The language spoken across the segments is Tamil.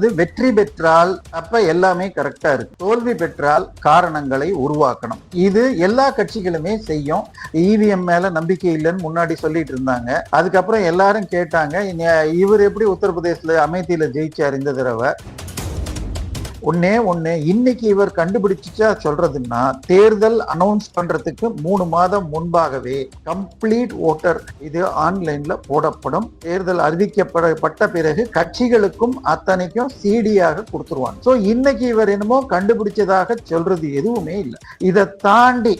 வந்து வெற்றி பெற்றால் அப்ப எல்லாமே கரெக்டா இருக்கு. தோல்வி பெற்றால் காரணங்களை உருவாக்கணும். இது எல்லா கட்சிகளுமே செய்யும். இவிஎம் மேல நம்பிக்கை இல்லைன்னு முன்னாடி சொல்லிட்டு இருந்தாங்க. அதுக்கப்புறம் எல்லாரும் கேட்டாங்க இனி- இவர் எப்படி உத்தரப்பிரதேசல அமேத்தியில ஜெயிச்சார் இந்த தடவை? ஒன்னே ஒண்ணு இன்னைக்கு இவர் கண்டுபிடிச்சா சொல்றதுன்னா தேர்தல் அனௌன்ஸ் பண்றதுக்கு மூணு மாதம் முன்பாகவே கம்ப்ளீட் ஓட்டர் இது ஆன்லைன்ல போடப்படும். தேர்தல் அறிவிக்கப்படப்பட்ட பிறகு கட்சிகளுக்கும் அத்தனைக்கும் சிடியாக கொடுத்துருவாங்க. ஸோ இன்னைக்கு இவர் என்னமோ கண்டுபிடிச்சதாக சொல்றது எதுவுமே இல்லை. இதை தாண்டி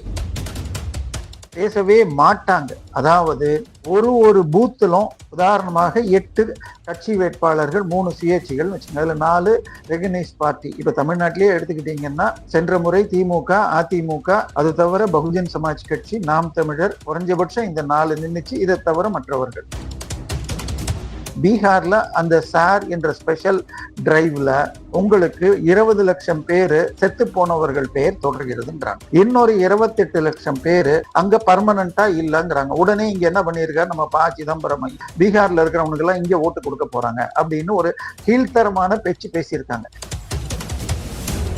பேசவே மாட்டாங்க. அதாவது ஒரு ஒரு பூத்திலும் உதாரணமாக எட்டு கட்சி வேட்பாளர்கள் மூணு சுயேட்சைகள் வச்சுக்கோங்க. அதில் நாலு ரெகனைஸ் பார்ட்டி. இப்போ தமிழ்நாட்டிலேயே எடுத்துக்கிட்டீங்கன்னா சென்ற முறை திமுக அதிமுக அது தவிர பகுஜன் சமாஜ் கட்சி நாம் தமிழர் குறைஞ்சபட்சம் இந்த நாலு நின்றுச்சு இதை தவிர மற்றவர்கள். பீகாரில் அந்த சார் என்ற ஸ்பெஷல் டிரைவ்ல உங்களுக்கு இருபது லட்சம் பேர் செத்து போனவர்கள் பேர் தொடர்கிறதுன்றாங்க. இன்னொரு இருபத்தெட்டு லட்சம் பேர் அங்க பர்மனண்டா இல்லைங்கிறாங்க. உடனே இங்க என்ன பண்ணியிருக்காரு? நம்ம பா சிதம்பரம் பீகாரில் பீகார்ல இங்கே ஓட்டு கொடுக்க போறாங்க அப்படின்னு ஒரு கீழ்த்தரமான பேச்சு பேசியிருக்காங்க.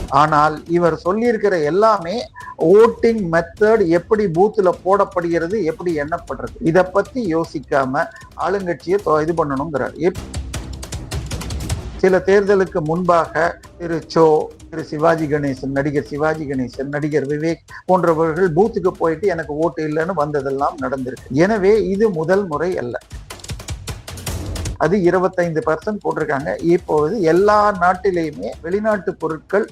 ஆனால் இவர் சொல்லியிருக்கிற எல்லாமே ஓட்டிங் மெத்தட் எப்படி பூத்துல போடப்படுகிறது எப்படி எண்ணப்படுறது? இதை பத்தி யோசிக்காம ஆளுங்கட்சியை இது பண்ணணுங்கிறார். சில தேர்தலுக்கு முன்பாக திரு சோ திரு சிவாஜி கணேசன் நடிகர் சிவாஜி கணேசன் நடிகர் விவேக் போன்றவர்கள் பூத்துக்கு போயிட்டு எனக்கு ஓட்டு இல்லைன்னு வந்ததெல்லாம் நடந்திருக்கு. எனவே இது முதல் முறை அல்ல. அது இருபத்தைந்து பர்சன்ட் போட்டிருக்காங்க. இப்போது எல்லா நாட்டிலையுமே வெளிநாட்டு பொருட்கள்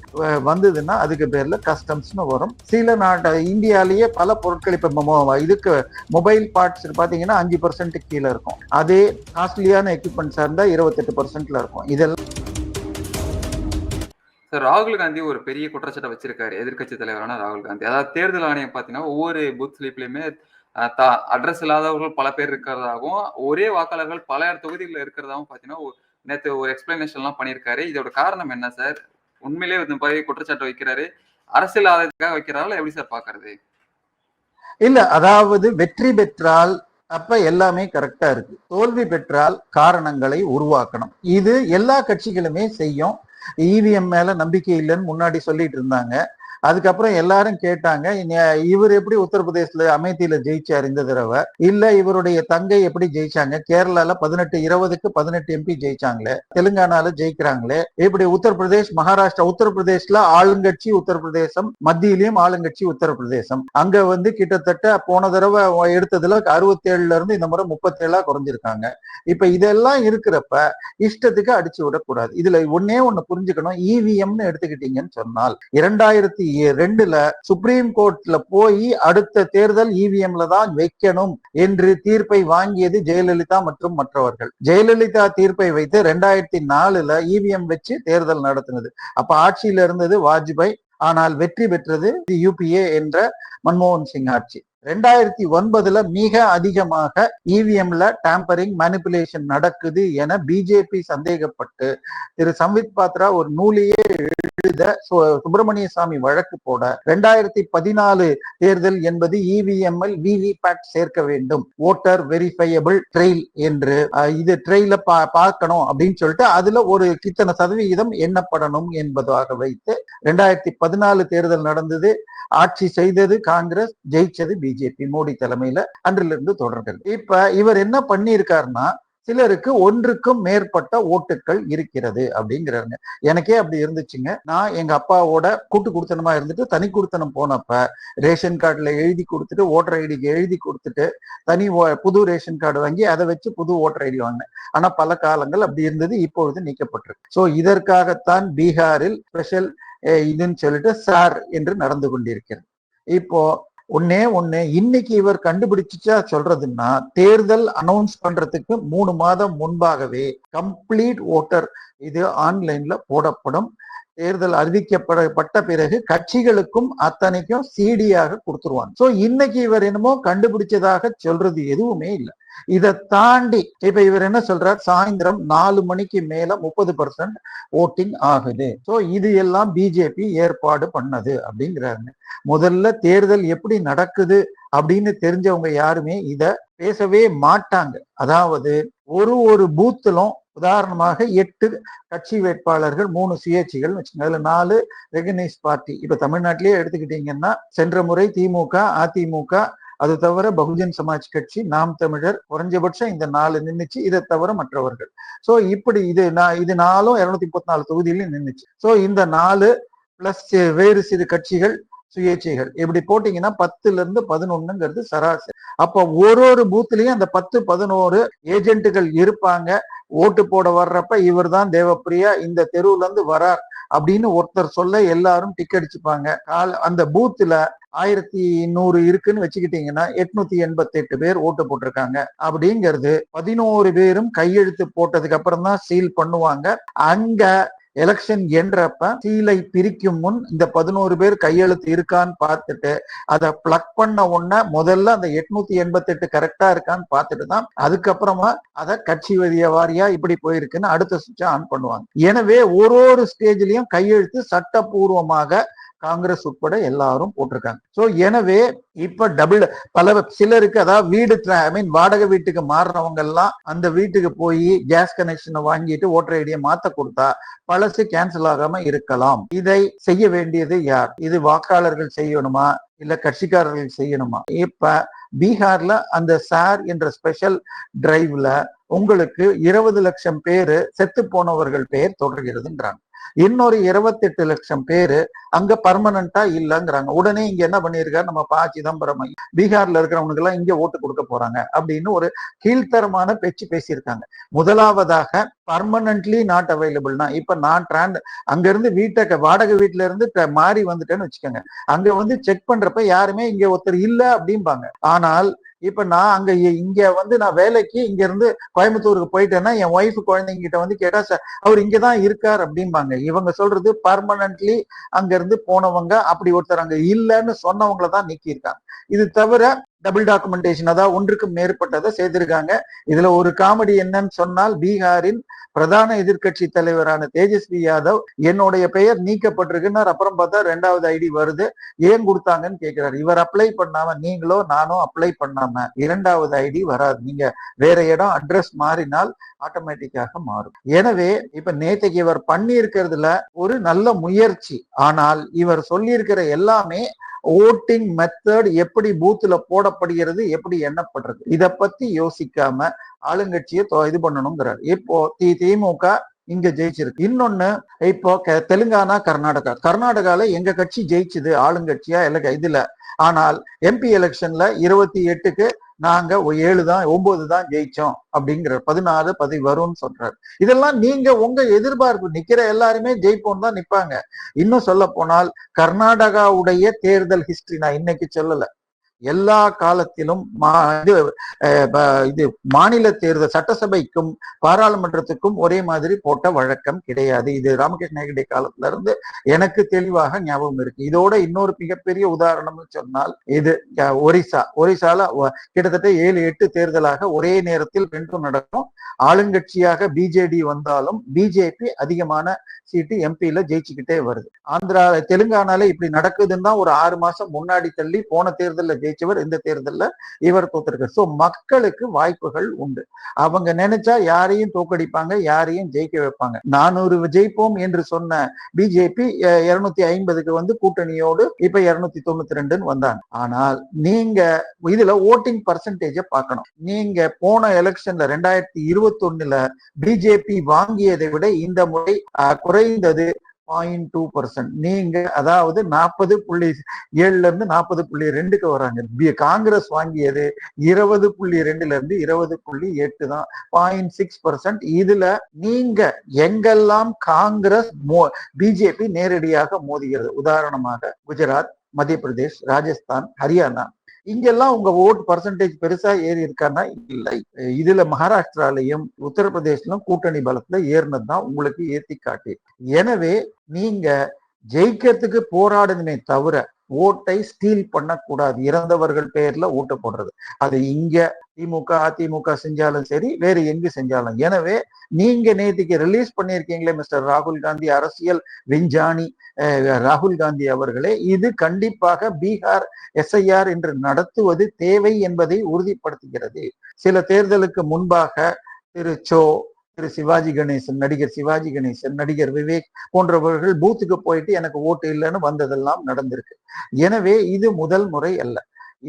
வந்ததுன்னா அதுக்கு பேர்ல கஸ்டம்ஸ்னு வரும். சில நாட்டு இந்தியாலேயே பல பொருட்கள் இப்ப இதுக்கு மொபைல் பார்ட்ஸ் பாத்தீங்கன்னா அஞ்சு பர்சன்ட் கீழே இருக்கும். அதே காஸ்ட்லியான எக்யூப்மெண்ட்ஸா இருந்தா இருபத்தெட்டு பர்சன்ட்ல இருக்கும். இதெல்லாம் சார் ராகுல் காந்தி ஒரு பெரிய குற்றச்சாட்டை வச்சிருக்காரு. எதிர்க்கட்சி தலைவரான ராகுல் காந்தி. அதாவது தேர்தல் ஆணையம் பார்த்தீங்கன்னா ஒவ்வொரு பூத் ஸ்லிப்லயுமே அட்ரஸ் இல்லாதவர்கள் பல பேர் இருக்கிறதாகவும் ஒரே வாக்காளர்கள் பல தொகுதிகளில் இருக்கிறதாகவும் பார்த்தீங்கன்னா ஒரு- ஒரு எக்ஸ்பிளனேஷன்லாம் பண்ணியிருக்காரு. இதோட காரணம் என்ன சார் உண்மையிலேயே இந்த மாதிரி குற்றச்சாட்டு வைக்கிறாரு. அரசியல் ஆதாயத்துக்காக வைக்கிறாரா எப்படி சார் பாக்குறது இல்ல அதாவது வெற்றி பெற்றால் அப்ப எல்லாமே கரெக்டா இருக்கு. தோல்வி பெற்றால் காரணங்களை உருவாக்கணும். இது எல்லா கட்சிகளுமே செய்யும். இவிஎம் மேல நம்பிக்கை இல்லைன்னு முன்னாடி சொல்லிட்டு இருந்தாங்க. அதுக்கப்புறம் எல்லாரும் கேட்டாங்க இவர் எப்படி உத்தரப்பிரதேசல அமேத்தியில ஜெயிச்சார் இந்த தடவை? இல்ல இவருடைய தங்கை எப்படி ஜெயிச்சாங்க? கேரளால பதினெட்டு இருபதுக்கு பதினெட்டு எம்பி ஜெயிச்சாங்களே தெலுங்கானால ஜெயிக்கிறாங்களே இப்படி உத்தரப்பிரதேஷ் மகாராஷ்டிரா உத்தரப்பிரதேஷ்ல ஆளுங்கட்சி உத்தரப்பிரதேசம் மத்தியிலையும் ஆளுங்கட்சி உத்தரப்பிரதேசம். அங்க வந்து கிட்டத்தட்ட போன தடவை எடுத்ததுல அறுபத்தி ஏழுல இருந்து இந்த முறை முப்பத்தி ஏழா குறைஞ்சிருக்காங்க. இப்ப இதெல்லாம் இருக்கிறப்ப இஷ்டத்துக்கு அடிச்சு விடக்கூடாது. இதுல ஒன்னே ஒண்ணு புரிஞ்சுக்கணும். இவிஎம்னு எடுத்துக்கிட்டீங்கன்னு சொன்னால் இரண்டாயிரத்தி ரெண்டுல சுப்ரீம் கோர்ட்ல போய் அடுத்த தேர்தல் இவிஎம்ல தான் வைக்கணும் என்று தீர்ப்பை வாங்கியது ஜெயலலிதா மற்றும் மற்றவர்கள். ஜெயலலிதா தீர்ப்பை வைத்து ரெண்டாயிரத்தி நாலுல இவிஎம் வச்சு தேர்தல் நடத்தினது. அப்ப ஆட்சியில இருந்தது வாஜ்பாய் ஆனால் வெற்றி பெற்றது யூபிஏ என்ற மன்மோகன் சிங் ஆட்சி. ரெண்டாயிரத்தி ஒன்பதுல மிக அதிகமாக இவிஎம்ல டேம்பரிங் மேனிப்புலேஷன் நடக்குது என பிஜேபி சந்தேகப்பட்டு திரு. சம்வித் பாத்ரா ஒரு நூலையே எழுத சு- சுப்பிரமணிய சாமி வழக்கு போட ரெண்டாயிரத்தி பதினாலு தேர்தல் என்பது இவிஎம்எல் விவிபேட் சேர்க்க வேண்டும். ஓட்டர் வெரிஃபையபிள் ட்ரெயில் என்று இது ட்ரெயில பா பார்க்கணும் அப்படின்னு சொல்லிட்டு அதுல ஒரு இத்தனை சதவிகிதம் எண்ணப்படணும் என்பதாக வைத்து ரெண்டாயிரத்தி பதினாலு தேர்தல் நடந்தது. ஆட்சி செய்தது காங்கிரஸ் ஜெயிச்சது பிஜேபி மோடி தலைமையில அன்றிலிருந்து தொடர்கிறது. இப்ப இவர் என்ன பண்ணியிருக்காருன்னா சிலருக்கு ஒன்றுக்கும் மேற்பட்ட ஓட்டுகள் இருக்கிறது அப்படிங்கிறாருங்க. எனக்கே அப்படி இருந்துச்சுங்க. நான் எங்க அப்பாவோட கூட்டு குடுத்தனமா இருந்துட்டு தனி குடுத்தனம் போனப்ப ரேஷன் கார்டுல எழுதி கொடுத்துட்டு ஓட்டர் ஐடிக்கு எழுதி கொடுத்துட்டு தனி புது ரேஷன் கார்டு வாங்கி அதை வச்சு புது ஓட்டர் ஐடி வாங்கினேன். ஆனா பல காலங்கள் அப்படி இருந்தது இப்பொழுது நீக்கப்பட்டிருக்கு. சோ இதற்காகத்தான் பீகாரில் ஸ்பெஷல் இதுன்னு சொல்லிட்டு சார் என்று நடந்து கொண்டிருக்கிறது. இப்போ ஒன்னே ஒன்னு இன்னைக்கு இவர் கண்டுபிடிச்சா சொல்றதுன்னா தேர்தல் அனௌன்ஸ் பண்றதுக்கு மூணு மாதம் முன்பாகவே கம்ப்ளீட் ஓட்டர் இது ஆன்லைன்ல போடப்படும். தேர்தல் அறிவிக்கப்படப்பட்ட பிறகு கட்சிகளுக்கும் அத்தனைக்கும் சிடியாக கொடுத்துருவாங்க. சோ இன்னைக்கு இவர் என்னமோ கண்டுபிடிச்சதாக சொல்றது எதுவுமே இல்லை. இதை தாண்டி இப்ப இவர் என்ன சொல்றார்? சாயந்தரம் நாலு மணிக்கு மேல முப்பது பர்சன்ட் ஓட்டிங் ஆகுது. சோ இது எல்லாம் பிஜேபி ஏற்பாடு பண்ணது அப்படிங்கிறாங்க முதல்ல தேர்தல் எப்படி நடக்குது அப்படின்னு தெரிஞ்சவங்க யாருமே இத பேசவே மாட்டாங்க. அதாவது ஒரு ஒரு பூத்திலும் உதாரணமாக எட்டு கட்சி வேட்பாளர்கள் மூணு சுயேட்சிகள் வச்சுங்க அதுல நாலு ரெகனைஸ் பார்ட்டி. இப்ப தமிழ்நாட்டிலேயே எடுத்துக்கிட்டீங்கன்னா சென்ற முறை திமுக அதிமுக அது தவிர பகுஜன் சமாஜ் கட்சி நாம் தமிழர் குறைஞ்சபட்சம் இந்த நாலு நின்றுச்சு இதை தவிர மற்றவர்கள். சோ இப்படி இது நான் இது நாலும் இருநூத்தி முப்பத்தி நாலு தொகுதியிலும் நின்றுச்சு சோ இந்த நாலு பிளஸ் வேறு சிறு கட்சிகள் சுயேட்சைகள். இப்படி போட்டீங்கன்னா பத்துல இருந்து பதினொன்னுங்கிறது சராசரி. அப்ப ஒரு ஒரு பூத்லயும் அந்த பத்து பதினோரு ஏஜென்ட்டுகள் இருப்பாங்க. ஓட்டு போட வர்றப்ப இவர் தான் தேவப்பிரியா இந்த தெருவுல இருந்து வரார் அப்படின்னு ஒருத்தர் சொல்ல எல்லாரும் டிக் அடிச்சுப்பாங்க. கால அந்த பூத்துல ஆயிரத்தி நூறு இருக்குன்னு வச்சுக்கிட்டீங்கன்னா எட்நூத்தி எண்பத்தி எட்டு பேர் ஓட்டு போட்டிருக்காங்க. அப்படிங்கிறது பதினோரு பேரும் கையெழுத்து போட்டதுக்கு அப்புறம் தான் சீல் பண்ணுவாங்க. அங்க எலெக்ஷன் என்றப்ப சீலை பிரிக்கும் முன் இந்த பதினோரு பேர் கையெழுத்து இருக்கான்னு பார்த்துட்டு அதை பிளக் பண்ண உடனே முதல்ல அந்த எட்நூத்தி எண்பத்தி எட்டு கரெக்டா இருக்கான்னு பார்த்துட்டு தான் அதுக்கப்புறமா அதை கட்சி வதிய வாரியா இப்படி போயிருக்குன்னு அடுத்த சுவிட்சை ஆன் பண்ணுவாங்க. எனவே ஒரு ஒரு ஸ்டேஜ்லயும் கையெழுத்து சட்டப்பூர்வமாக காங்கிரஸ் உட்பட எல்லாரும் போட்டிருக்காங்க. சோ எனவே இப்ப டபுள் பல சிலருக்கு அதாவது வீடு ஐ மீன் வாடகை வீட்டுக்கு மாறுறவங்க எல்லாம் அந்த வீட்டுக்கு போய் கேஸ் கனெக்ஷனை வாங்கிட்டு ஓட்டர் ஐடியை மாத்த கொடுத்தா பழசு கேன்சல் ஆகாம இருக்கலாம். இதை செய்ய வேண்டியது யார்? இது வாக்காளர்கள் செய்யணுமா? இல்ல கட்சிக்காரர்கள் செய்யணுமா? இப்ப பீகார்ல அந்த சார் என்ற ஸ்பெஷல் டிரைவ்ல உங்களுக்கு இருபது லட்சம் பேரு செத்து போனவர்கள் பெயர் தொடர்கிறதுன்றாங்க. இன்னொரு இருபத்தெட்டு லட்சம் பேரு அங்க பர்மனண்டா இல்லைங்கிறாங்க. உடனே இங்க என்ன பண்ணியிருக்காரு? நம்ம பா சிதம்பரம் பீகார்ல இருக்கிறவனுக்கு எல்லாம் இங்க ஓட்டு கொடுக்க போறாங்க அப்படின்னு ஒரு கீழ்த்தரமான பேச்சு பேசியிருக்காங்க. முதலாவதாக பர்மனன்ட்லி நாட் அவைலபிள்னா இப்ப நான் டிரான் அங்க இருந்து வீட்டை க- வாடகை வீட்டுல இருந்து மாறி வந்துட்டேன்னு வச்சுக்கோங்க. அங்க வந்து செக் பண்றப்ப யாருமே இங்க ஒருத்தர் இல்ல அப்படிம்பாங்க. ஆனால் இப்ப நான் அங்க இங்க வந்து நான் வேலைக்கு இங்க இருந்து கோயம்புத்தூருக்கு போயிட்டேன்னா என் ஒய்ஃப் குழந்தைங்க கிட்ட வந்து கேட்டா "சார், அவர் இங்கதான் இருக்கார் அப்படிம்பாங்க. இவங்க சொல்றது பர்மனன்ட்லி அங்க இருந்து போனவங்க அப்படி ஒருத்தர் அங்க இல்லைன்னு சொன்னவங்கள தான் நீக்கி இருக்காங்க இது தவிர டபுள் டாக்குமெண்டேஷன் அதாவது ஒன்றுக்கும் மேற்பட்டதை செய்திருக்காங்க. இதுல ஒரு காமெடி என்னன்னு சொன்னால் பீகாரின் பிரதான எதிர்க்கட்சி தலைவரான தேஜஸ்வி யாதவ் என்னுடைய பெயர் நீக்கப்பட்டிருக்குன்னார். அப்புறம் பார்த்தா ரெண்டாவது ஐடி வருது. ஏன் கொடுத்தாங்கன்னு கேட்கிறார் இவர் அப்ளை பண்ணாம நீங்களோ நானோ அப்ளை பண்ணாம இரண்டாவது ஐடி வராது. நீங்க வேற இடம் அட்ரஸ் மாறினால் ஆட்டோமேட்டிக்காக மாறும். எனவே இப்ப நேத்தைக்கு இவர் பண்ணி இருக்கிறதுல ஒரு நல்ல முயற்சி. ஆனால் இவர் சொல்லியிருக்கிற எல்லாமே ஓட்டிங் மெத்தட் எப்படி பூத்துல போடப்படுகிறது எப்படி எண்ணப்படுறது இதை பத்தி யோசிக்காம ஆளுங்கட்சியை தொ- இது பண்ணணுங்கிறார். இப்போ தி திமுக இங்க ஜெயிச்சிருக்கு. இன்னொன்னு இப்போ க- தெலுங்கானா கர்நாடகா. கர்நாடகால எங்க கட்சி ஜெயிச்சுது? ஆளுங்கட்சியா இல்ல இதுல? ஆனால் எம்பி எலெக்ஷன்ல இருபத்தி எட்டுக்கு நாங்க ஏழு தான் ஒன்பது தான் ஜெயிச்சோம் அப்படிங்கிற பதினாலு பதி வரும்னு சொல்றாரு. இதெல்லாம் நீங்க உங்க எதிர்பார்ப்பு. நிக்கிற எல்லாருமே ஜெயிப்போம் தான் நிப்பாங்க. இன்னும் சொல்ல போனால் கர்நாடகாவுடைய தேர்தல் ஹிஸ்டரி நான் இன்னைக்கு சொல்லல. எல்லா காலத்திலும் மா- இது இது மாநில தேர்தல் சட்டசபைக்கும் பாராளுமன்றத்துக்கும் ஒரே மாதிரி போட்ட வழக்கம் கிடையாது. இது ராமகிருஷ்ண ஹெகடே காலத்துல இருந்து எனக்கு தெளிவாக ஞாபகம் இருக்கு. இதோட இன்னொரு மிகப்பெரிய உதாரணம்னு சொன்னால் இது ஒரிசா. ஒரிசால கிட்டத்தட்ட ஏழு எட்டு தேர்தலாக ஒரே நேரத்தில் ரெண்டும் நடக்கும். ஆளுங்கட்சியாக பிஜேடி வந்தாலும் பிஜேபி அதிகமான சீட்டு எம்பியில ஜெயிச்சுக்கிட்டே வருது. ஆந்திரா தெலுங்கானால இப்படி நடக்குதுன்னா ஒரு ஆறு மாசம் முன்னாடி தள்ளி போன தேர்தலில் ஜெயிச்சவர் இந்த தேர்தலில் இவர் தோத்திருக்காரு. ஸோ மக்களுக்கு வாய்ப்புகள் உண்டு. அவங்க நினைச்சா யாரையும் தோக்கடிப்பாங்க யாரையும் ஜெயிக்க வைப்பாங்க. நானூறு ஜெயிப்போம் என்று சொன்ன பிஜேபி இருநூத்தி ஐம்பதுக்கு வந்து கூட்டணியோடு இப்ப இருநூத்தி தொண்ணூத்தி ரெண்டுன்னு வந்தாங்க. ஆனால் நீங்க இதுல ஓட்டிங் பர்சன்டேஜ பார்க்கணும். நீங்க போன எலெக்ஷன்ல ரெண்டாயிரத்தி இருபத்தி ஒண்ணுல பிஜேபி வாங்கியதை விட இந்த முறை குறைந்தது பாயிண்ட் டூ பர்சன்ட் நீங்க அதாவது நாற்பது புள்ளி ஏழுல இருந்து நாற்பது புள்ளி ரெண்டுக்கு வராங்க. பி- காங்கிரஸ் வாங்கியது இருபது புள்ளி ரெண்டுல இருந்து இருபது புள்ளி எட்டு தான். பாயிண்ட் சிக்ஸ் பர்சன்ட் இதுல நீங்க எங்கெல்லாம் காங்கிரஸ் பிஜேபி நேரடியாக மோதுகிறது? உதாரணமாக குஜராத் மத்திய பிரதேஷ் ராஜஸ்தான் ஹரியானா. இங்கெல்லாம் உங்க ஓட் பர்சன்டேஜ் பெருசா ஏறி இருக்கான்னா இல்லை. இதுல மகாராஷ்டிராலையும் உத்தரப்பிரதேசலும் கூட்டணி பலத்துல ஏறினது தான் உங்களுக்கு ஏத்தி காட்டு எனவே நீங்க ஜெயிக்கிறதுக்கு போராடணுமே தவிர ஓட்டை ஸ்டீல் பண்ணக்கூடாது. இறந்தவர்கள் பெயர்ல ஓட்டு போடுறது. அது இங்க திமுக அதிமுக செஞ்சாலும் சரி வேறு எங்கு செஞ்சாலும். எனவே நீங்க நேற்றுக்கு ரிலீஸ் பண்ணியிருக்கீங்களே மிஸ்டர் ராகுல் காந்தி அரசியல் விஞ்ஞானி ராகுல் காந்தி அவர்களே இது கண்டிப்பாக பீகார் எஸ்ஐஆர் என்று நடத்துவது தேவை என்பதை உறுதிப்படுத்துகிறது. சில தேர்தலுக்கு முன்பாக திரு சோ திரு சிவாஜி கணேசன் நடிகர் சிவாஜி கணேசன் நடிகர் விவேக் போன்றவர்கள் பூத்துக்கு போயிட்டு எனக்கு ஓட்டு இல்லைன்னு வந்ததெல்லாம் நடந்திருக்கு. எனவே இது முதல் முறை அல்ல.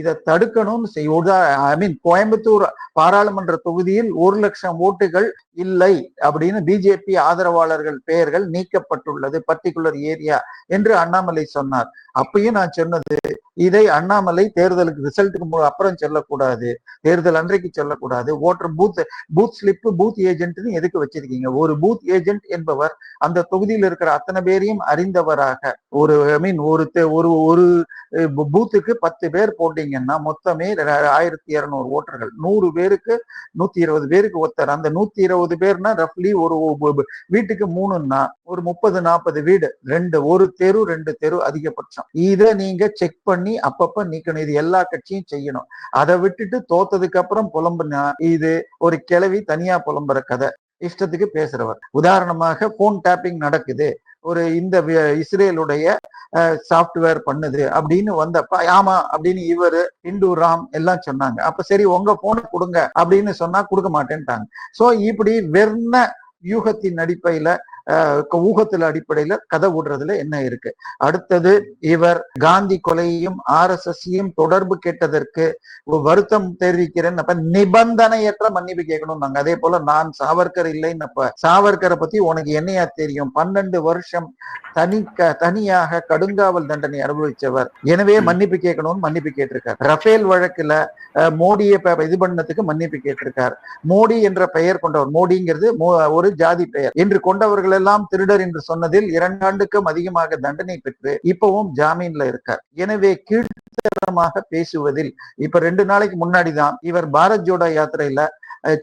இதை தடுக்கணும்னு செய்ய ஐ மீன் கோயம்புத்தூர் பாராளுமன்ற தொகுதியில் ஒரு லட்சம் ஓட்டுகள் இல்லை அப்படின்னு பிஜேபி ஆதரவாளர்கள் பெயர்கள் நீக்கப்பட்டுள்ளது பர்டிகுலர் ஏரியா என்று அண்ணாமலை சொன்னார். அப்பயும் நான் சொன்னது இதை அண்ணாமலை தேர்தலுக்கு ரிசல்ட்டுக்கு அப்புறம் சொல்லக்கூடாது தேர்தல் அன்றைக்கு சொல்லக்கூடாது voter booth booth slip booth ஏஜென்ட்னு எதுக்கு வச்சிருக்கீங்க? ஒரு பூத் ஏஜென்ட் என்பவர் அந்த தொகுதியில் இருக்கிற அத்தனை பேரையும் அறிந்தவராக ஒரு ஐ மீன் ஒரு ஒரு ஒரு பூத்துக்கு பத்து பேர் போட்டீங்கன்னா மொத்தமே ஆயிரத்தி இருநூறு ஓட்டர்கள். நூறு பேருக்கு நூத்தி இருபது பேருக்கு ஒருத்தர். அந்த நூத்தி இருபது பேர்னா ரஃப்லி ஒரு வீட்டுக்கு மூணுன்னா ஒரு முப்பது நாற்பது வீடு. ரெண்டு ஒரு தெரு ரெண்டு தெரு அதிகபட்சம். இதை நீங்க செக் பண்ணி அப்பப்ப நீக்கணும். இது எல்லா கட்சியும் செய்யணும். அதை விட்டுட்டு தோத்ததுக்கு அப்புறம் புலம்புனா இது ஒரு கிளவி தனியா புலம்புற கதை. இஷ்டத்துக்கு பேசுறவர். உதாரணமாக போன் டேப்பிங் நடக்குது. ஒரு இந்த இஸ்ரேலுடைய சாஃப்ட்வேர் பண்ணுது அப்படின்னு வந்தப்ப ஆமா அப்படின்னு இவரு இந்து ராம் எல்லாம் சொன்னாங்க. அப்ப சரி உங்க போனை கொடுங்க அப்படின்னு சொன்னா கொடுக்க மாட்டேன்ட்டாங்க. சோ இப்படி வெர்ண வியூகத்தின் அடிப்படையில ஊகத்துல அடிப்படையில கதை விடுறதுல என்ன இருக்கு? அடுத்தது இவர் காந்தி கொலையையும் ஆர் எஸ் தொடர்பு கேட்டதற்கு வருத்தம் தெரிவிக்கிறேன் அப்ப நிபந்தனையற்ற மன்னிப்பு கேட்கணும் நாங்க அதே போல நான் சாவர்கர் இல்லைன்னு சாவர்கரை பத்தி உனக்கு என்னையா தெரியும்? பன்னெண்டு வருஷம் தனி தனியாக கடுங்காவல் தண்டனை அனுபவிச்சவர். எனவே மன்னிப்பு கேட்கணும்னு மன்னிப்பு கேட்டிருக்கார். ரஃபேல் வழக்குல மோடியை இது பண்ணதுக்கு மன்னிப்பு கேட்டிருக்கார். மோடி என்ற பெயர் கொண்டவர். மோடிங்கிறது ஒரு ஜாதி பெயர். என்று கொண்டவர்கள் இவரெல்லாம் திருடர் என்று சொன்னதில் இரண்டாண்டுக்கும் அதிகமாக தண்டனை பெற்று இப்பவும் ஜாமீன்ல இருக்கார். எனவே கீழ்த்தரமாக பேசுவதில் இப்ப ரெண்டு நாளைக்கு முன்னாடி தான் இவர் பாரத் ஜோடோ யாத்திரையில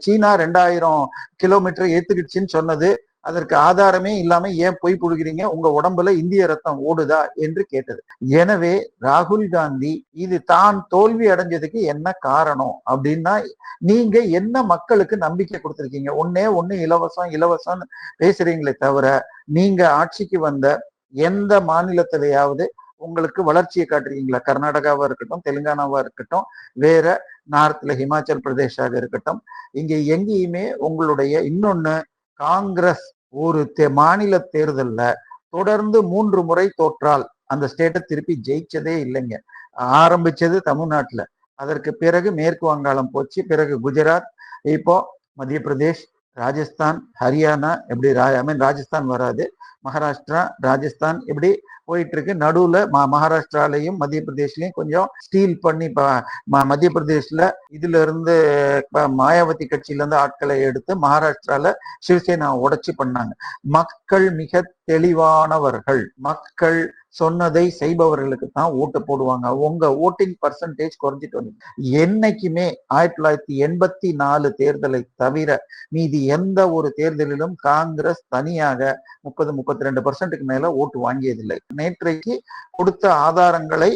சீனா ரெண்டாயிரம் கிலோமீட்டர் ஏத்துக்கிடுச்சுன்னு சொன்னது அதற்கு ஆதாரமே இல்லாம ஏன் பொய் புழுகிறீங்க? உங்க உடம்புல இந்திய ரத்தம் ஓடுதா? என்று கேட்டது. எனவே ராகுல் காந்தி இது தான் தோல்வி அடைஞ்சதுக்கு என்ன காரணம்? அப்படின்னா நீங்க என்ன மக்களுக்கு நம்பிக்கை கொடுத்துருக்கீங்க? ஒன்னே ஒன்னு இலவசம் இலவசம்னு பேசுறீங்களே தவிர நீங்க ஆட்சிக்கு வந்த எந்த மாநிலத்திலேயாவது உங்களுக்கு வளர்ச்சியை காட்டுறீங்களா? கர்நாடகாவா இருக்கட்டும் தெலுங்கானாவா இருக்கட்டும் வேற நார்த்ல ஹிமாச்சல் பிரதேஷாக இருக்கட்டும் இங்க எங்கேயுமே உங்களுடைய இன்னொன்னு காங்கிரஸ் ஒரு தே- மாநில தேர்தல்ல தொடர்ந்து மூன்று முறை தோற்றால் அந்த ஸ்டேட்டை திருப்பி ஜெயிச்சதே இல்லைங்க. ஆரம்பிச்சது தமிழ்நாட்டுல. அதற்கு பிறகு மேற்கு வங்காளம் போச்சு பிறகு குஜராத் இப்போ மத்திய பிரதேஷ் ராஜஸ்தான் ஹரியானா எப்படி ஐ மீன் ராஜஸ்தான் வராது மகாராஷ்டிரா ராஜஸ்தான் இப்படி போயிட்டு இருக்கு நடுவுல ம- மகாராஷ்டிராலையும் மத்திய பிரதேஷ்லயும் கொஞ்சம் ஸ்டீல் பண்ணி ம- மத்திய பிரதேஷ்ல இதுல இருந்து மாயாவதி கட்சியில இருந்து ஆட்களை எடுத்து மகாராஷ்டிரால சிவசேனா உடைச்சு பண்ணாங்க. மக்கள் மிக தெளிவானவர்கள். மக்கள் சொன்னதை செய்பவர்களுக்கு தான் ஓட்டு போடுவாங்க. உங்க ஓட்டிங் பர்சன்டேஜ் குறைஞ்சிட்டு வந்து என்னைக்குமே ஆயிரத்தி தொள்ளாயிரத்தி எண்பத்தி நாலு தேர்தலை தவிர மீதி எந்த ஒரு தேர்தலிலும் காங்கிரஸ் தனியாக முப்பது முப்பத்தி ரெண்டு பர்சன்ட்டுக்கு மேல ஓட்டு வாங்கியதில்லை. நேற்றைக்கு கொடுத்த ஆதாரங்களை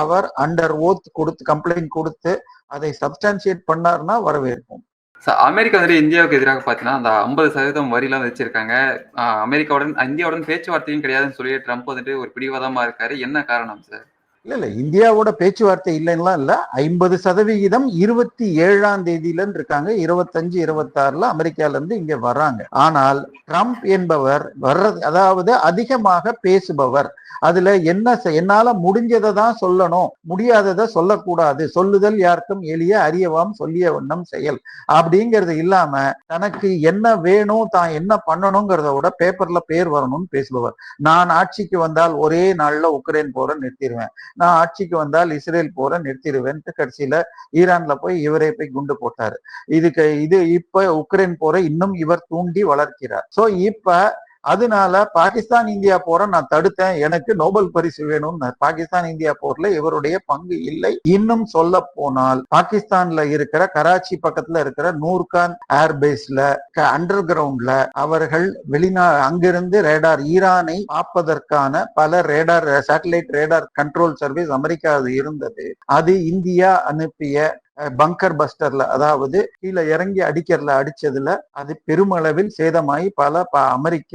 அவர் அண்டர் ஓத் கொடுத்து கம்ப்ளைண்ட் கொடுத்து அதை சப்ஸ்டான்சியேட் பண்ணார்னா வரவேற்போம். அமெரிக்கா வந்துட்டு இந்தியாவுக்கு எதிராக பார்த்தீங்கன்னா அந்த ஐம்பது சதவீதம் வரிலாம் வச்சிருக்காங்க அமெரிக்காவுடன் இந்தியாவுடன் பேச்சுவார்த்தையும் கிடையாதுன்னு சொல்லி ட்ரம்ப் வந்துட்டு ஒரு பிடிவாதமா இருக்காரு. என்ன காரணம் சார் இல்ல இல்ல. இந்தியாவோட பேச்சுவார்த்தை இல்லைன்னா இல்ல. ஐம்பது சதவிகிதம் இருபத்தி ஏழாம் தேதியில இருக்காங்க. இருபத்தஞ்சு இருபத்தாறுல அமெரிக்கால இருந்து இங்க வர்றாங்க. ஆனால் ட்ரம்ப் என்பவர் வர்றது அதாவது அதிகமாக பேசுபவர். அதுல என்ன என்னால முடிஞ்சதை தான் சொல்லணும். முடியாததை சொல்லக்கூடாது. சொல்லுதல் யாருக்கும் எளிய அறியவாம் சொல்லிய வண்ணம் செயல். அப்படிங்கிறது இல்லாம தனக்கு என்ன வேணும் தான் என்ன பண்ணணுங்கிறத விட பேப்பர்ல பேர் வரணும்னு பேசுபவர். நான் ஆட்சிக்கு வந்தால் ஒரே நாள்ல உக்ரைன் போற நிறுத்திடுவேன் நான் ஆட்சிக்கு வந்தால் இஸ்ரேல் போற நிறுத்திடுவேன்ட்டு கடைசியில ஈரான்ல போய் இவரே போய் குண்டு போட்டாரு. இதுக்கு இது இப்ப உக்ரைன் போற இன்னும் இவர் தூண்டி வளர்க்கிறார். சோ இப்ப அதனால பாகிஸ்தான் இந்தியா போரை நான் தடுத்தேன். எனக்கு நோபல் பரிசு வேணும்னு பாகிஸ்தான் இந்தியா போர்ல இவருடைய பங்கு இல்லை. இன்னும் சொல்ல போனால் பாகிஸ்தான்ல இருக்கிற கராச்சி பக்கத்துல இருக்கிற நூர்கான் ஏர்பேஸ்ல அண்டர் கிரவுண்ட்ல அவர்கள் வெளிநா அங்கிருந்து ரேடார் ஈரானை பார்ப்பதற்கான பல radar satellite radar control service America இருந்தது. அது இந்தியா அனுப்பிய பங்கர் பஸ்டர்ல அதாவது கீழே இறங்கி அடிக்கிறதுல அடிச்சதுல அது பெருமளவில் சேதமாகி பல ப- அமெரிக்க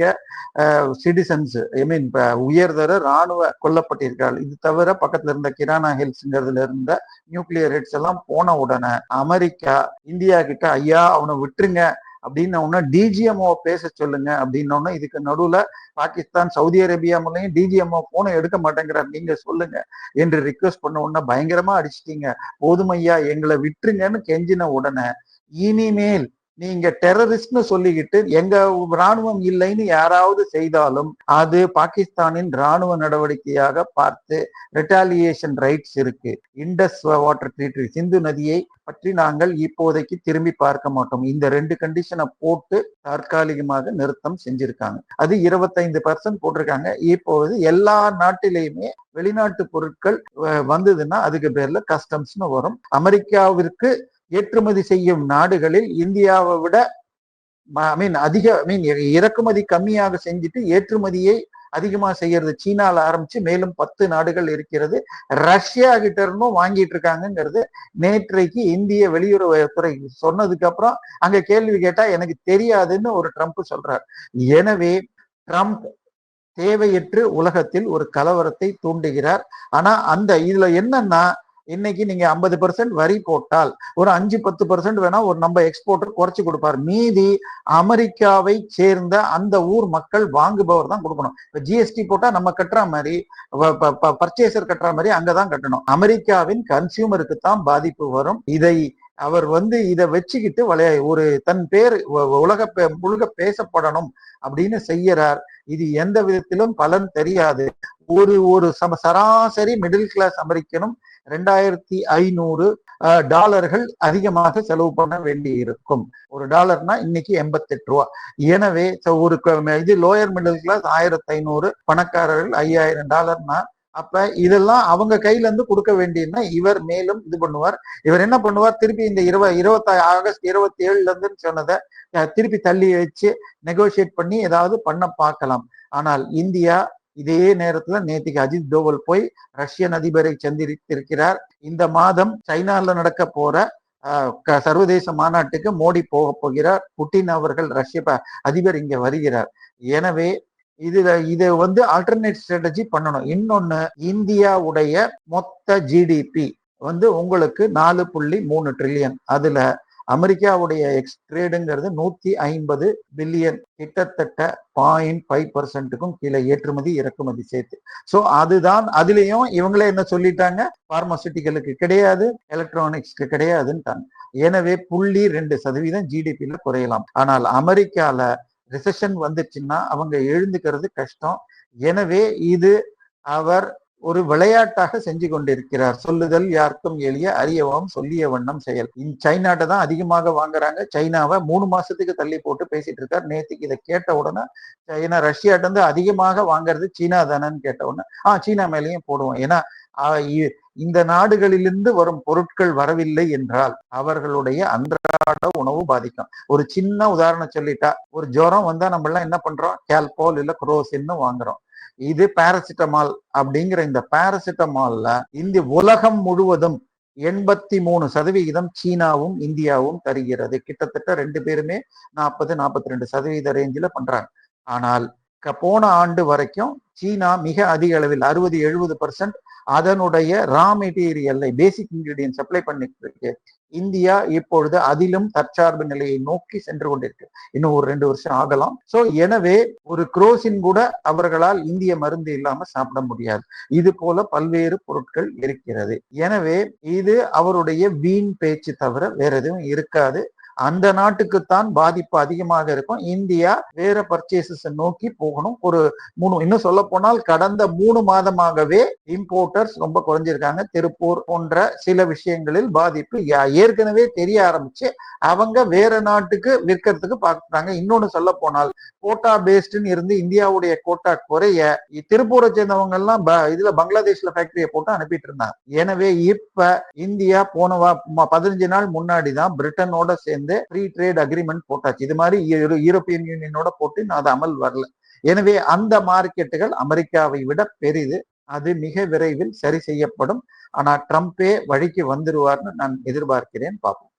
சிட்டிசன்ஸ் ஐ மீன் உயர்தர ராணுவ கொல்லப்பட்டிருக்காள் இது தவிர பக்கத்துல இருந்த கிரானா ஹில்ஸ்ங்கிறதுல இருந்த நியூக்ளியர் ஹெட்ஸ் எல்லாம் போன உடனே அமெரிக்கா இந்தியா கிட்ட ஐயா அவனை விட்டுருங்க. அப்படின்னு உடனே டிஜிஎம்ஓ பேச சொல்லுங்க. அப்படின்னோடனே இதுக்கு நடுவுல பாகிஸ்தான் சவுதி அரேபியா மூலையும் டிஜிஎம்ஓ போனை எடுக்க மாட்டேங்கிறார். நீங்க சொல்லுங்க. என்று ரிக்வெஸ்ட் பண்ண உடனே பயங்கரமா அடிச்சிட்டீங்க. போதுமையா எங்களை விட்டுருங்கன்னு கெஞ்சின உடனே இனிமேல் நீங்க டெரரிஸ்ட்னு சொல்லிக்கிட்டு எங்க ராணுவம் இல்லைன்னு யாராவது செய்தாலும் அது பாகிஸ்தானின் ராணுவ நடவடிக்கையாக பார்த்து ரிட்டாலியேஷன் ரைட்ஸ் இருக்கு. இண்டஸ் வாட்டர் ட்ரீட்டி சிந்து நதியை பற்றி நாங்கள் இப்போதைக்கு திரும்பி பார்க்க மாட்டோம். இந்த ரெண்டு கண்டிஷனை போட்டு தற்காலிகமாக நிறுத்தம் செஞ்சிருக்காங்க. அது இருபத்தைந்து பர்சன்ட் போட்டிருக்காங்க. இப்போது எல்லா நாட்டிலையுமே வெளிநாட்டு பொருட்கள் வந்ததுன்னா அதுக்கு பேர்ல கஸ்டம்ஸ்னு வரும். அமெரிக்காவிற்கு ஏற்றுமதி செய்யும் நாடுகளில் இந்தியாவை விட ஐ மீன் அதிக ஐ மீன் இறக்குமதி கம்மியாக செஞ்சுட்டு ஏற்றுமதியை அதிகமாக செய்யறது சீனால ஆரம்பிச்சு மேலும் பத்து நாடுகள் இருக்கிறது. ரஷ்யா கிட்ட இருந்தும் வாங்கிட்டு இருக்காங்கங்கிறது நேற்றைக்கு இந்திய வெளியுறவுத்துறை சொன்னதுக்கு அப்புறம் அங்க கேள்வி கேட்டா எனக்கு தெரியாதுன்னு ஒரு ட்ரம்ப் சொல்றார். எனவே ட்ரம்ப் தேவையற்று உலகத்தில் ஒரு கலவரத்தை தூண்டுகிறார். ஆனா அந்த இதுல என்னன்னா இன்னைக்கு நீங்க ஐம்பது பர்சன்ட் வரி போட்டால் ஒரு அஞ்சு பத்து பர்சன்ட் வேணா ஒரு நம்ம எக்ஸ்போர்ட்டர் குறைச்சு கொடுப்பார். மீதி அமெரிக்காவை சேர்ந்த அந்த ஊர் மக்கள் வாங்குபவர் தான் கொடுக்கணும். இப்போ ஜிஎஸ்டி போட்டா நம்ம கட்டுற மாதிரி பர்ச்சேசர் கட்டுற மாதிரி அங்கதான் கட்டணும். அமெரிக்காவின் கன்சியூமருக்கு தான் பாதிப்பு வரும். இதை அவர் வந்து இதை வச்சுக்கிட்டு விளையா ஒரு தன் பேர் உலக பே- பேசப்படணும் அப்படின்னு செய்யறார் இது எந்த விதத்திலும் பலன் தெரியாது. ஒரு ஒரு சம சராசரி மிடில் கிளாஸ் அமெரிக்கனும் ரெண்டாயிரத்தி ஐநூறு டாலர்கள் அதிகமாக செலவு பண்ண வேண்டி இருக்கும் ஒரு டாலர்னா இன்னைக்கு எண்பத்தெட்டு ரூபா. எனவே ஒரு க- இது லோயர் மிடில் கிளாஸ் ஆயிரத்தி ஐநூறு பணக்காரர்கள் ஐயாயிரம் டாலர்னா அப்ப இதெல்லாம் அவங்க கையில இருந்து கொடுக்க வேண்டியதுன்னா இவர் மேலும் இது பண்ணுவார். இவர் என்ன பண்ணுவார்? திருப்பி இந்த இருவ இருபத்தி ஆகஸ்ட் இருபத்தி ஏழுல இருந்துன்னு சொன்னதை திருப்பி தள்ளி வச்சு நெகோசியேட் பண்ணி ஏதாவது பண்ண பார்க்கலாம். ஆனால் இந்தியா இதே நேரத்துல நேத்திக்கு அஜித் தோவல் போய் ரஷ்யன் அதிபரை சந்தித்திருக்கிறார். இந்த மாதம் சைனால நடக்க போற க- சர்வதேச மாநாட்டுக்கு மோடி போக போகிறார். புட்டின் அவர்கள் ரஷ்ய ப- அதிபர் இங்க வருகிறார். எனவே இதுல இதை வந்து ஆல்டர்னேட் ஸ்ட்ராட்டஜி பண்ணணும். இன்னொன்னு இந்தியாவுடைய மொத்த ஜிடிபி வந்து உங்களுக்கு நாலு புள்ளி மூணு ட்ரில்லியன் அதுல அமெரிக்காவுடைய எக்ஸ் ட்ரேடுங்கிறது நூத்தி ஐம்பது பில்லியன் கிட்டத்தட்ட பாயிண்ட் ஃபைவ் பர்சன்ட்டுக்கும் கீழே ஏற்றுமதி இறக்குமதி சேர்த்து. ஸோ அதுதான் அதுலேயும் இவங்களே என்ன சொல்லிட்டாங்க? பார்மசூட்டிகளுக்கு கிடையாது எலக்ட்ரானிக்ஸ்க்கு கிடையாதுன்ட்டாங்க. எனவே புள்ளி ரெண்டு சதவீதம் ஜிடிபியில குறையலாம். ஆனால் அமெரிக்கால ரிசெஷன் வந்துச்சுன்னா அவங்க எழுந்துக்கிறது கஷ்டம். எனவே இது அவர் ஒரு விளையாட்டாக செஞ்சு கொண்டிருக்கிறார். சொல்லுதல் யாருக்கும் எளிய அறியவும் சொல்லிய வண்ணம் செயல். இந்த சைனாட்ட தான் அதிகமாக வாங்குறாங்க. சைனாவை மூணு மாசத்துக்கு தள்ளி போட்டு பேசிட்டு இருக்கார். நேத்துக்கு இதை கேட்ட உடனே சைனா ரஷ்யாட்ட இருந்து அதிகமாக வாங்குறது சீனா தானேன்னு கேட்ட உடனே ஆ சீனா மேலேயும் போடுவோம். ஏன்னா இந்த நாடுகளிலிருந்து வரும் பொருட்கள் வரவில்லை என்றால் அவர்களுடைய அன்றாட உணவு பாதிக்கும். ஒரு சின்ன உதாரணம் சொல்லிட்டா ஒரு ஜுரம் வந்தா நம்ம எல்லாம் என்ன பண்றோம்? கேல்போல் இல்ல குரோசின்னு வாங்குறோம். இது பாராசிட்டமால் அப்படிங்கிற இந்த பாராசிட்டமால்ல இந்த உலகம் முழுவதும் எண்பத்தி மூணு சதவிகிதம் சீனாவும் இந்தியாவும் தருகிறது. கிட்டத்தட்ட ரெண்டு பேருமே நாற்பது நாற்பத்தி ரெண்டு சதவீத ரேஞ்சில் பண்றாங்க. ஆனால் போன ஆண்டு வரைக்கும் சீனா மிக அதிக அளவில் அறுபது எழுபது பர்சன்ட் அதனுடைய ரா மெட்டீரியல்லை பேசிக் இன்கிரீடியன்ட் சப்ளை பண்ணிட்டு இருக்கு. இந்தியா இப்பொழுது அதிலும் தற்சார்பு நிலையை நோக்கி சென்று கொண்டிருக்கு. இன்னும் ஒரு ரெண்டு வருஷம் ஆகலாம். சோ எனவே ஒரு குரோசின் கூட அவர்களால் இந்திய மருந்து இல்லாம சாப்பிட முடியாது. இது போல பல்வேறு பொருட்கள் இருக்கிறது. எனவே இது அவருடைய வீண் பேச்சு தவிர வேற எதுவும் இருக்காது. அந்த நாட்டுக்குத்தான் பாதிப்பு அதிகமாக இருக்கும். இந்தியா வேற பர்ச்சேசஸ் நோக்கி போகணும். ஒரு மூணு இன்னும் சொல்ல போனால் கடந்த மூணு மாதமாகவே இம்போர்ட்டர்ஸ் ரொம்ப குறைஞ்சிருக்காங்க. திருப்பூர் போன்ற சில விஷயங்களில் பாதிப்பு ஏற்கனவே தெரிய ஆரம்பிச்சு அவங்க வேற நாட்டுக்கு விற்கிறதுக்கு பாக்குறாங்க இன்னொன்னு சொல்ல போனால் கோட்டா பேஸ்டுன்னு இருந்து இந்தியாவுடைய கோட்டா குறைய திருப்பூரை சேர்ந்தவங்க எல்லாம் இதுல பங்களாதேஷ்ல ஃபேக்டரியை போட்டு அனுப்பிட்டு இருந்தாங்க. எனவே இப்ப இந்தியா போன பதினஞ்சு நாள் முன்னாடி தான் பிரிட்டனோட சேர்ந்து ஃப்ரீ ட்ரேட் அக்ரிமெண்ட் போட்டாச்சு. இது மாதிரி யூரோப்பியன் யூனியனோட போட்டு நான் அது அமல் வரல. எனவே அந்த மார்க்கெட்டுகள் அமெரிக்காவை விட பெரிது. அது மிக விரைவில் சரி செய்யப்படும். ஆனா ட்ரம்ப்பே வழிக்கு வந்துருவார்னு நான் எதிர்பார்க்கிறேன். பார்ப்போம்